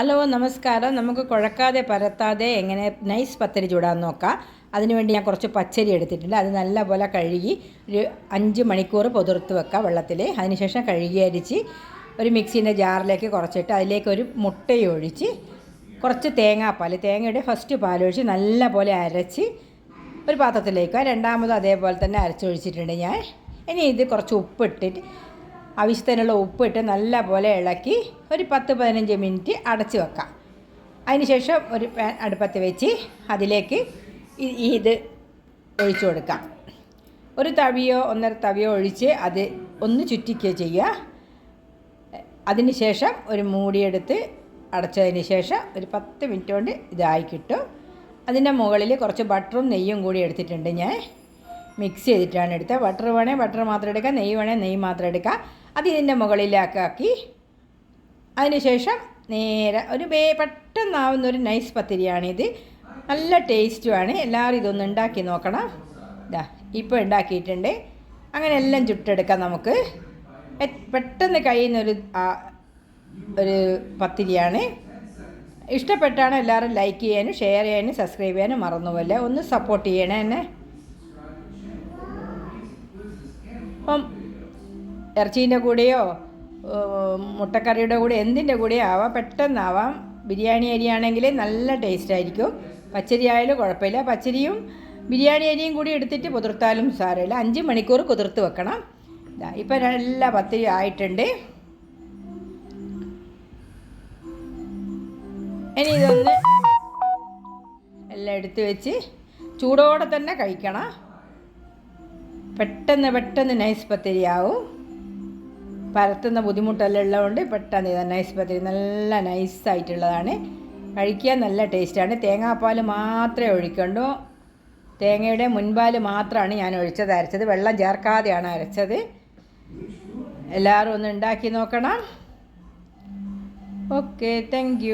Hello നമസ്കാരം. നമുക്ക് കുഴക്കാതെ പരത്താതെ എങ്ങനെ നൈസ് പത്തരി ചൂടാൻ നോക്കാം. അതിനുവേണ്ടി ഞാൻ കുറച്ച് പച്ചരി എടുത്തിട്ടുണ്ട്. അത് നല്ലപോലെ കഴുകി ഒരു അഞ്ച് മണിക്കൂർ പൊതിർത്ത് വെക്കാം വെള്ളത്തിൽ അതിനുശേഷം കഴുകി അരിച്ച് ഒരു മിക്സീന്റെ ജാറിലേക്ക് കുറച്ചിട്ട് അതിലേക്ക് ഒരു മുട്ടയൊഴിച്ച് കുറച്ച് തേങ്ങാപ്പാൽ തേങ്ങയുടെ ഫസ്റ്റ് പാലൊഴിച്ച് നല്ലപോലെ അരച്ച് ഒരു പാത്രത്തിലേക്ക്. രണ്ടാമത് അതേപോലെ തന്നെ അരച്ചൊഴിച്ചിട്ടുണ്ട് ഞാൻ. ഇനി ഇത് കുറച്ച് ഉപ്പിട്ടിട്ട് ആവശ്യത്തിനുള്ള ഉപ്പിട്ട് നല്ല പോലെ ഇളക്കി ഒരു പത്ത് പതിനഞ്ച് മിനിറ്റ് അടച്ച് വെക്കാം. അതിനുശേഷം ഒരു പാൻ അടുപ്പത്ത് വെച്ച് അതിലേക്ക് ഇത് ഒഴിച്ചു കൊടുക്കാം. ഒരു തവിയോ ഒന്നര തവിയോ ഒഴിച്ച് അത് ഒന്ന് ചുറ്റിക്കുക ചെയ്യുക. അതിനുശേഷം ഒരു മൂടിയെടുത്ത് അടച്ചതിന് ശേഷം ഒരു പത്ത് മിനിറ്റ് കൊണ്ട് ഇതായി കിട്ടും. അതിന്റെ മുകളിൽ കുറച്ച് ബട്ടറും നെയ്യും കൂടി എടുത്തിട്ടുണ്ട് ഞാൻ. മിക്സ് ചെയ്തിട്ടാണ് എടുത്തത്. ബട്ടർ വേണേൽ ബട്ടർ മാത്രം എടുക്കാം നെയ്യ് വേണേൽ നെയ്യ് മാത്രം എടുക്കാം. അത് ഇതിന്റെ മുകളിലാക്കി അതിനുശേഷം നേരെ ഒരു വേ പെട്ടെന്നാവുന്ന ഒരു നൈസ് പത്തിരിയാണിത്. നല്ല ടേസ്റ്റുമാണ് എല്ലാവരും ഇതൊന്ന് ഉണ്ടാക്കി നോക്കണം. ഇതാ ഇപ്പോൾ ഉണ്ടാക്കിയിട്ടുണ്ട്. അങ്ങനെ എല്ലാം ചുട്ടെടുക്കാം നമുക്ക്. പെട്ടെന്ന് കഴിയുന്നൊരു ഒരു ഒരു പത്തിരിയാണ്. ഇഷ്ടപ്പെട്ടാണ് എല്ലാവരും ലൈക്ക് ചെയ്യാനും ഷെയർ ചെയ്യാനും സബ്സ്ക്രൈബ് ചെയ്യാനും മറന്നുപോലെ ഒന്ന് സപ്പോർട്ട് ചെയ്യണേ എന്നെ. അപ്പം ഇറച്ചീന്റെ കൂടെയോ മുട്ടക്കറിയുടെ കൂടെ എന്തിന്റെ കൂടെയോ ആവാം പെട്ടെന്നാവാം. ബിരിയാണി അരിയാണെങ്കിൽ നല്ല ടേസ്റ്റ് ആയിരിക്കും. പച്ചരി ആയാലും കുഴപ്പമില്ല. പച്ചരിയും ബിരിയാണി അരിയും കൂടി എടുത്തിട്ട് കുതിർത്താലും സാരമില്ല. അഞ്ച് മണിക്കൂർ കുതിർത്ത് വെക്കണം. ഇപ്പം നല്ല പത്തിരി ആയിട്ടുണ്ട്. ഇനി ഇതൊന്ന് എല്ലാം എടുത്ത് വെച്ച് ചൂടോടെ തന്നെ കഴിക്കണം. പെട്ടെന്ന് പെട്ടെന്ന് നൈസ് പത്തിരി ആവും പരത്തുന്ന ബുദ്ധിമുട്ടെല്ലാം ഉള്ളതുകൊണ്ട് പെട്ടെന്ന് ഇത് നൈസ് പത്തിരി നല്ല നൈസായിട്ടുള്ളതാണ് കഴിക്കാൻ നല്ല ടേസ്റ്റാണ് തേങ്ങാപ്പാൽ മാത്രമേ ഒഴിക്കണ്ടൂ. തേങ്ങയുടെ മുൻപാൽ മാത്രമാണ് ഞാൻ ഒഴിച്ചത് അരച്ചത്. വെള്ളം ചേർക്കാതെയാണ് അരച്ചത്. എല്ലാവരും ഒന്ന് ഉണ്ടാക്കി നോക്കണം. Okay thank